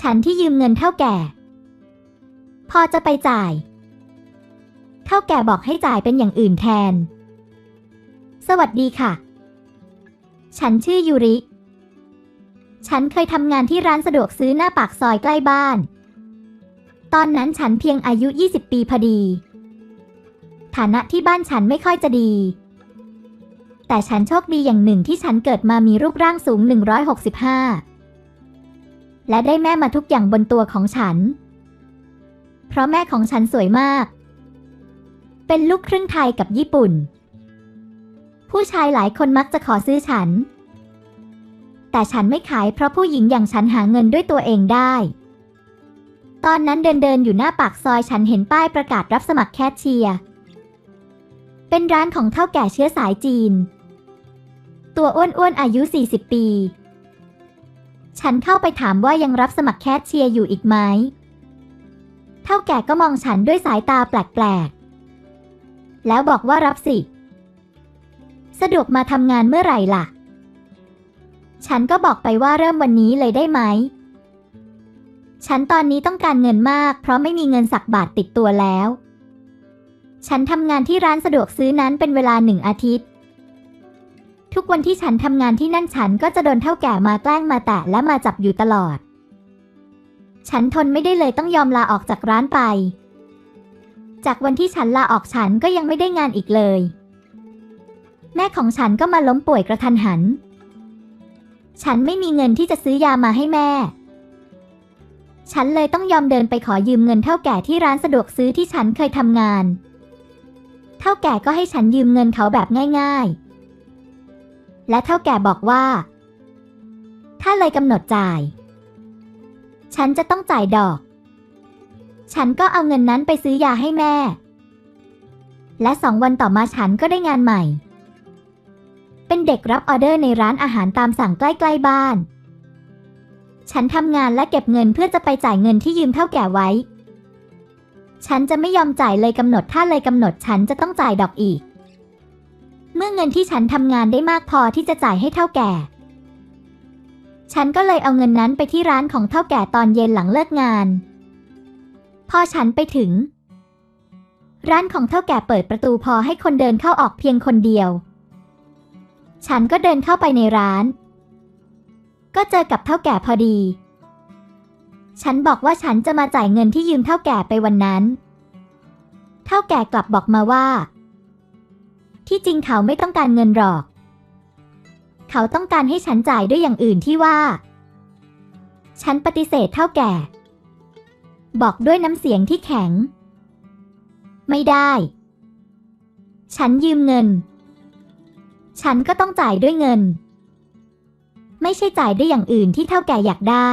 ฉันที่ยืมเงินเท่าแก่ พอจะไปจ่าย เท่าแก่บอกให้จ่ายเป็นอย่างอื่นแทน สวัสดีค่ะ ฉันชื่อยูริ ฉันเคยทำงานที่ร้านสะดวกซื้อหน้าปากซอยใกล้บ้าน ตอนนั้นฉันเพียงอายุ 20 ปีพอดี ฐานะที่บ้านฉันไม่ค่อยจะดีแต่ฉันโชคดีอย่างหนึ่งที่ฉันเกิดมามีรูปร่างสูง 165 และได้แม่มาทุกอย่างบนตัวของฉัน เพราะแม่ของฉันสวยมาก เป็นลูกครึ่งไทยกับญี่ปุ่น ผู้ชายหลายคนมักจะขอซื้อฉัน แต่ฉันไม่ขายเพราะผู้หญิงอย่างฉันหาเงินด้วยตัวเองได้ ตอนนั้นเดินเดินๆอยู่หน้าปากซอยฉันเห็นป้ายประกาศรับสมัครแคชเชียร์ เป็นร้านของเท่าแก่เชื้อสายจีน ตัวอ้วนๆอายุ 40 ปี ฉันเข้าไปถามว่ายังรับสมัครแคชเชียร์อยู่อีกไหม เท่าแก่ก็มองฉันด้วยสายตาแปลกๆ แล้วบอกว่ารับสิ สะดวกมาทำงานเมื่อไหร่ล่ะ ฉันก็บอกไปว่าเริ่มวันนี้เลยได้ไหม ฉันตอนนี้ต้องการเงินมาก เพราะไม่มีเงินสักบาทติดตัวแล้ว ฉันทำงานที่ร้านสะดวกซื้อนั้นเป็นเวลาหนึ่งอาทิตย์ ทุกวันที่ฉันทำงานที่นั่นฉันก็จะโดนเท่าแก่มาแกล้งมาแตะและมาจับอยู่ตลอด ฉันทนไม่ได้เลยต้องยอมลาออกจากร้านไป จากวันที่ฉันลาออกฉันก็ยังไม่ได้งานอีกเลย แม่ของฉันก็มาล้มป่วยกระทันหัน ฉันไม่มีเงินที่จะซื้อยามาให้แม่ ฉันเลยต้องยอมเดินไปขอยืมเงินเท่าแก่ที่ร้านสะดวกซื้อที่ฉันเคยทำงาน เท่าแก่ก็ให้ฉันยืมเงินเขาแบบง่าย ๆ และเท่าแก่บอกว่า ถ้าเลยกำหนดจ่าย ฉันจะต้องจ่ายดอก ฉันก็เอาเงินนั้นไปซื้อยาให้แม่ และสองวันต่อมาฉันก็ได้งานใหม่ เป็นเด็กรับออเดอร์ในร้านอาหารตามสั่งใกล้ๆบ้าน ฉันทำงานและเก็บเงินเพื่อจะไปจ่ายเงินที่ยืมเท่าแก่ไว้ ฉันจะไม่ยอมจ่ายเลยกำหนดถ้าเลยกำหนดฉันจะต้องจ่ายดอกอีก เมื่อเงินที่ฉันทำงานได้มากพอที่จะจ่ายให้เท่าแก่ ฉันก็เลยเอาเงินนั้นไปที่ร้านของเท่าแก่ตอนเย็นหลังเลิกงาน พอฉันไปถึง ร้านของเท่าแก่เปิดประตูพอให้คนเดินเข้าออกเพียงคนเดียว ฉันก็เดินเข้าไปในร้าน ก็เจอกับเท่าแก่พอดี ฉันบอกว่าฉันจะมาจ่ายเงินที่ยืมเท่าแก่ไปวันนั้น เท่าแก่กลับบอกมาว่า ที่จริงเขาไม่ต้องการเงินหรอก เขาต้องการให้ฉันจ่ายด้วยอย่างอื่นที่ว่า ฉันปฏิเสธเท่าแก่ บอกด้วยน้ำเสียงที่แข็ง ไม่ได้ ฉันยืมเงิน ฉันก็ต้องจ่ายด้วยเงิน ไม่ใช่จ่ายด้วยอย่างอื่นที่เท่าแก่อยากได้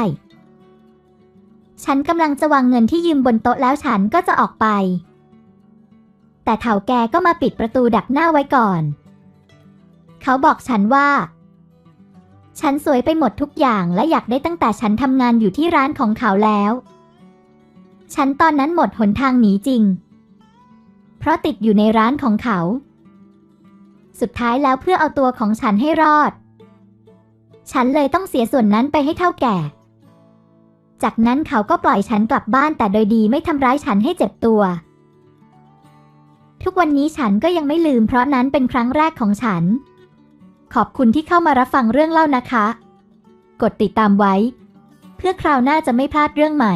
ฉันกำลังจะวางเงินที่ยืมบนโต๊ะแล้วฉันก็จะออกไป แต่เถาแกก็มาปิดประตูดักหน้าไว้ก่อน เขาบอกฉันว่า ฉันสวยไปหมดทุกอย่างและอยากได้ตั้งแต่ฉันทำงานอยู่ที่ร้านของเขาแล้ว ฉันตอนนั้นหมดหนทางหนีจริง เพราะติดอยู่ในร้านของเขา สุดท้ายแล้วเพื่อเอาตัวของฉันให้รอด ฉันเลยต้องเสียส่วนนั้นไปให้เท่าแก่ จากนั้นเขาก็ปล่อยฉันกลับบ้านแต่โดยดีไม่ทำร้ายฉันให้เจ็บตัว ทุกวันนี้ฉันก็ยังไม่ลืมเพราะนั้นเป็นครั้งแรกของฉัน ขอบคุณที่เข้ามารับฟังเรื่องเล่านะคะ กดติดตามไว้ เพื่อคราวหน้าจะไม่พลาดเรื่องใหม่